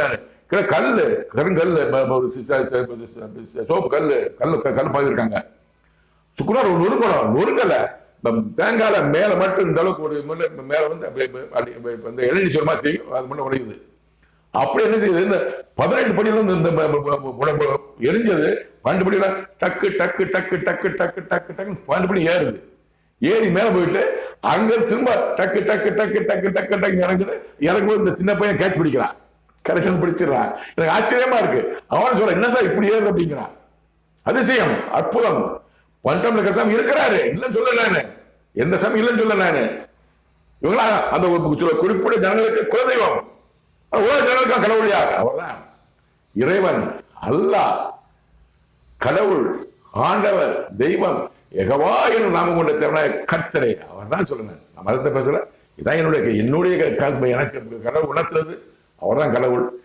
பண்ணாரு கீழே கல்லு கருங்கல்லு சோப்பு கல்லு கல்லு க- கல்லு பாதிருக்காங்க. சுக்குனார் ஒரு நொறுக்கணும் நொறுக்கலை. இந்த தேங்காயில மேல மட்டும் இந்த அளவுக்கு ஒரு முன்ன மேல வந்து அப்படியே இந்த எழுநி சொல்மா செய்யும். அது மட்டும் உடையுது. அப்படி என்ன செய்யுது? இந்த பதினெட்டு படியில இருந்து இந்த ம- எரிஞ்சது. பன்னெண்டு படியில டக்கு டக்கு டக்கு டக்கு டக்கு டக்கு டக்கு பன்னெண்டு படி ஏறுது. ஏறி மேல போயிட்டு அங்க திரும்ப டக்கு டக்கு டக்கு டக்கு டக்கு டக்கு இறங்குது. இறங்கும்போது இந்த சின்ன பையன் கேட்ச் பிடிக்கிறான். கரெக்டாக பிடிச்சிடறான் எனக்கு ஆச்சரியமா இருக்கு. அவன் சொல்றான் என்ன சார் இப்படி ஏறுது? அப்படிங்கிறான். அதிசயம் அற்புதம். பண்டம்ல கட்டம் இருக்கிறாரு. இல்லைன்னு சொல்ல நானு. எந்த சாமி இல்லைன்னு சொல்ல நானு. இவங்களா அந்த ஒரு சில குறிப்பிட்ட ஜனங்களுக்கு குலதெய்வம். உலக ஜனங்களுக்கு கடவுள் யார் அவர்தான். இறைவன் அல்லாஹ் கடவுள் ஆண்டவர் தெய்வம் எகவா என்னும் நாம கொண்ட தேவனாய கர்த்தரே. அவர் தான் சொல்லுங்க. நான் மதத்தை பேசல. இதான் என்னுடைய என்னுடைய க- எனக்கு கடவுள் உணர்த்துறது. அவர்தான் கடவுள்.